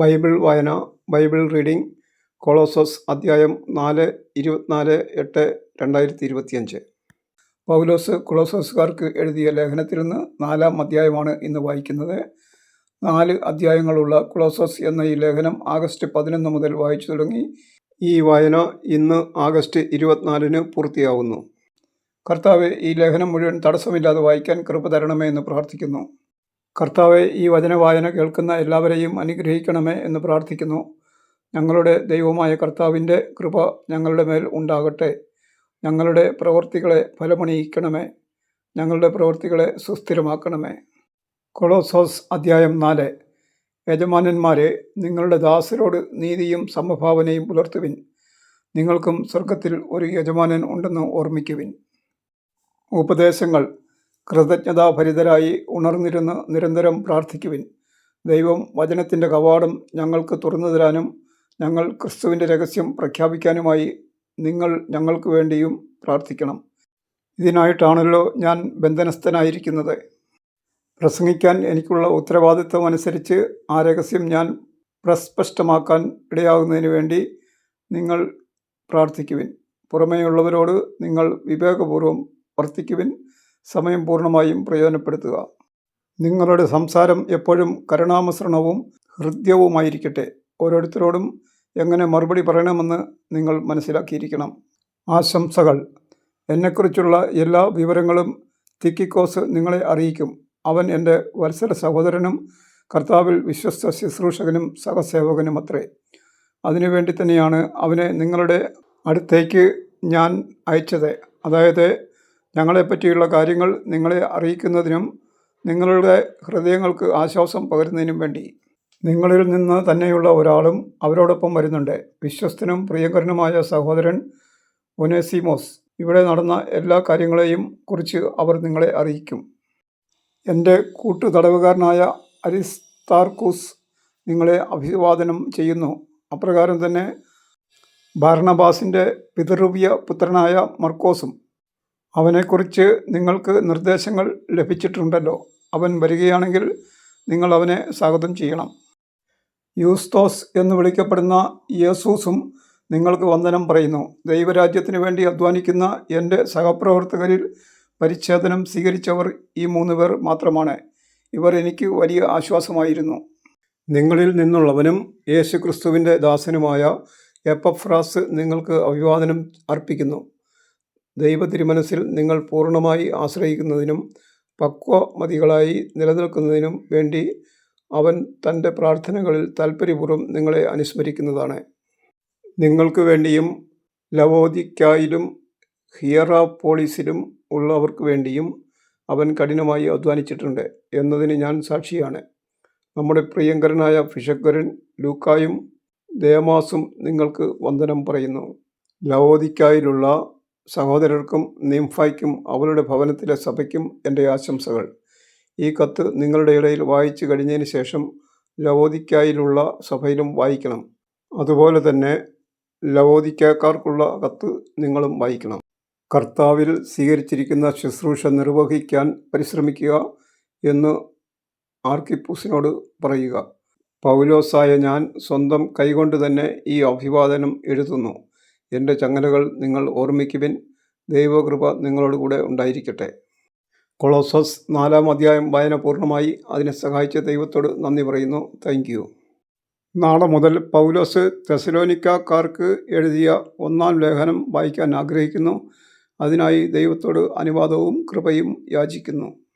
Bible വായന Bible reading Colossus അധ്യായം നാല് ഇരുപത്തിനാല് എട്ട് രണ്ടായിരത്തി ഇരുപത്തിയഞ്ച് പൗലോസ് കൊളോസോസുകാർക്ക് എഴുതിയ ലേഖനത്തിൽ നിന്ന് നാലാം അധ്യായമാണ് ഇന്ന് വായിക്കുന്നത്. നാല് അധ്യായങ്ങളുള്ള കൊളോസസ് എന്ന ഈ ലേഖനം ആഗസ്റ്റ് പതിനൊന്ന് മുതൽ വായിച്ചു തുടങ്ങി. ഈ വായന ഇന്ന് ആഗസ്റ്റ് ഇരുപത്തിനാലിന് പൂർത്തിയാവുന്നു. കർത്താവ് ഈ ലേഖനം മുഴുവൻ തടസ്സമില്ലാതെ വായിക്കാൻ കൃപ തരണമേ എന്ന് പ്രാർത്ഥിക്കുന്നു. കർത്താവെ ഈ വചനവായന കേൾക്കുന്ന എല്ലാവരെയും അനുഗ്രഹിക്കണമേ എന്ന് പ്രാർത്ഥിക്കുന്നു. ഞങ്ങളുടെ ദൈവമായ കർത്താവിന്റെ കൃപ ഞങ്ങളുടെ മേൽ ഉണ്ടാകട്ടെ. ഞങ്ങളുടെ പ്രവൃത്തികളെ ഫലമണിയിക്കണമേ. ഞങ്ങളുടെ പ്രവൃത്തികളെ സുസ്ഥിരമാക്കണമേ. കൊളോസോസ് അധ്യായം നാല്. യജമാനന്മാരെ നിങ്ങളുടെ ദാസരോട് നീതിയും സമഭാവനയും പുലർത്തുവിൻ. നിങ്ങൾക്കും സ്വർഗത്തിൽ ഒരു യജമാനൻ ഉണ്ടെന്ന് ഓർമ്മിക്കുവിൻ. ഉപദേശങ്ങൾ. കൃതജ്ഞതാഭരിതരായി ഉണർന്നിരുന്ന് നിരന്തരം പ്രാർത്ഥിക്കുവിൻ. ദൈവം വചനത്തിന്റെ കവാടം ഞങ്ങൾക്ക് തുറന്നു തരാനും ഞങ്ങൾ ക്രിസ്തുവിന്റെ രഹസ്യം പ്രഖ്യാപിക്കാനുമായി നിങ്ങൾ ഞങ്ങൾക്ക് വേണ്ടിയും പ്രാർത്ഥിക്കണം. ഇതിനായിട്ടാണല്ലോ ഞാൻ ബന്ധനസ്ഥനായിരിക്കുന്നത്. പ്രസംഗിക്കാൻ എനിക്കുള്ള ഉത്തരവാദിത്വം അനുസരിച്ച് ആ രഹസ്യം ഞാൻ പ്രസ്പഷ്ടമാക്കാൻ ഇടയാകുന്നതിന് വേണ്ടി നിങ്ങൾ പ്രാർത്ഥിക്കുവിൻ. പുറമേയുള്ളവരോട് നിങ്ങൾ വിവേകപൂർവം വർത്തിക്കുവിൻ. സമയം പൂർണമായും പ്രയോജനപ്പെടുത്തുക. നിങ്ങളുടെ സംസാരം എപ്പോഴും കരുണാമിശ്രണവും ഹൃദ്യവുമായിരിക്കട്ടെ. ഓരോരുത്തരോടും എങ്ങനെ മറുപടി പറയണമെന്ന് നിങ്ങൾ മനസ്സിലാക്കിയിരിക്കണം. ആശംസകൾ. എന്നെക്കുറിച്ചുള്ള എല്ലാ വിവരങ്ങളും തിക്കിക്കോസ് നിങ്ങളെ അറിയിക്കും. അവൻ എന്റെ വത്സര സഹോദരനും കർത്താവിൽ വിശ്വസ്ത ശുശ്രൂഷകനും സഹസേവകനും അത്രേ. അതിനുവേണ്ടി തന്നെയാണ് അവനെ നിങ്ങളുടെ അടുത്തേക്ക് ഞാൻ അയച്ചത്. അതായത് ഞങ്ങളെപ്പറ്റിയുള്ള കാര്യങ്ങൾ നിങ്ങളെ അറിയിക്കുന്നതിനും നിങ്ങളുടെ ഹൃദയങ്ങൾക്ക് ആശ്വാസം പകരുന്നതിനും വേണ്ടി. നിങ്ങളിൽ നിന്ന് തന്നെയുള്ള ഒരാളും അവരോടൊപ്പം വരുന്നുണ്ട്. വിശ്വസ്തനും പ്രിയങ്കരനുമായ സഹോദരൻ ഒനേസിമോസ്. ഇവിടെ നടന്ന എല്ലാ കാര്യങ്ങളെയും കുറിച്ച് അവർ നിങ്ങളെ അറിയിക്കും. എന്റെ കൂട്ടുതടവുകാരനായ അരിസ്താർക്കൂസ് നിങ്ങളെ അഭിവാദനം ചെയ്യുന്നു. അപ്രകാരം തന്നെ ഭരണബാസിന്റെ പിതൃവ്യ പുത്രനായ മർക്കോസും അവനെക്കുറിച്ച് നിങ്ങൾക്ക് നിർദ്ദേശങ്ങൾ ലഭിച്ചിട്ടുണ്ടല്ലോ. അവൻ വരികയാണെങ്കിൽ നിങ്ങൾ അവനെ സ്വാഗതം ചെയ്യണം. യൂസ്തോസ് എന്ന് വിളിക്കപ്പെടുന്ന യേസൂസും നിങ്ങൾക്ക് വന്ദനം പറയുന്നു. ദൈവരാജ്യത്തിന് വേണ്ടി അധ്വാനിക്കുന്ന എന്റെ സഹപ്രവർത്തകരിൽ പരിച്ഛേദനം സ്വീകരിച്ചവർ ഈ മൂന്ന് പേർ മാത്രമാണ്. ഇവർ എനിക്ക് വലിയ ആശ്വാസമായിരുന്നു. നിങ്ങളിൽ നിന്നുള്ളവനും യേശുക്രിസ്തുവിന്റെ ദാസനുമായ എപ്പഫ്രാസ് നിങ്ങൾക്ക് അഭിവാദനം അർപ്പിക്കുന്നു. ദൈവ തിരുമനസ്സിൽ നിങ്ങൾ പൂർണമായി ആശ്രയിക്കുന്നതിനും പക്വമതികളായി നിലനിൽക്കുന്നതിനും വേണ്ടി അവൻ തന്റെ പ്രാർത്ഥനകളിൽ താൽപ്പര്യപൂർവം നിങ്ങളെ അനുസ്മരിക്കുന്നതാണ്. നിങ്ങൾക്ക് വേണ്ടിയും ലവോദിക്കായിലും ഹിയറാപോളിസിലും ഉള്ളവർക്ക് വേണ്ടിയും അവൻ കഠിനമായി അധ്വാനിച്ചിട്ടുണ്ട് എന്നതിന് ഞാൻ സാക്ഷിയാണ്. നമ്മുടെ പ്രിയങ്കരനായ ഫിഷക്കരൻ ലൂക്കായും ദേമാസും നിങ്ങൾക്ക് വന്ദനം പറയുന്നു. ലവോദിക്കായിലുള്ള സഹോദരർക്കും നിംഫായ്ക്കും അവളുടെ ഭവനത്തിലെ സഭയ്ക്കും എന്റെ ആശംസകൾ. ഈ കത്ത് നിങ്ങളുടെ ഇടയിൽ വായിച്ചു കഴിഞ്ഞതിന് ശേഷം ലവോദിക്കായിലുള്ള സഭയിലും വായിക്കണം. അതുപോലെ തന്നെ ലവോദിക്കാർക്കുള്ള കത്ത് നിങ്ങളും വായിക്കണം. കർത്താവിൽ സ്വീകരിച്ചിരിക്കുന്ന ശുശ്രൂഷ നിർവഹിക്കാൻ പരിശ്രമിക്കുക എന്ന് ആർക്കിപ്പൂസിനോട് പറയുക. പൗലോസായ ഞാൻ സ്വന്തം കൈകൊണ്ട് തന്നെ ഈ അഭിവാദനം എഴുതുന്നു. എന്റെ ചങ്ങലകൾ നിങ്ങൾ ഓർമ്മിക്കുവിൻ. ദൈവകൃപ നിങ്ങളോട് കൂടെ ഉണ്ടായിരിക്കട്ടെ. കൊളോസസ് നാലാം അധ്യായം വായന പൂർണമായി. അതിനെ സഹായിച്ച ദൈവത്തോട് നന്ദി പറയുന്നു. താങ്ക് യു നാളെ മുതൽ പൗലോസ് തെസലോനിക്കാർക്ക് എഴുതിയ ഒന്നാം ലേഖനം വായിക്കാൻ ആഗ്രഹിക്കുന്നു. അതിനായി ദൈവത്തോട് അനുവാദവും കൃപയും യാചിക്കുന്നു.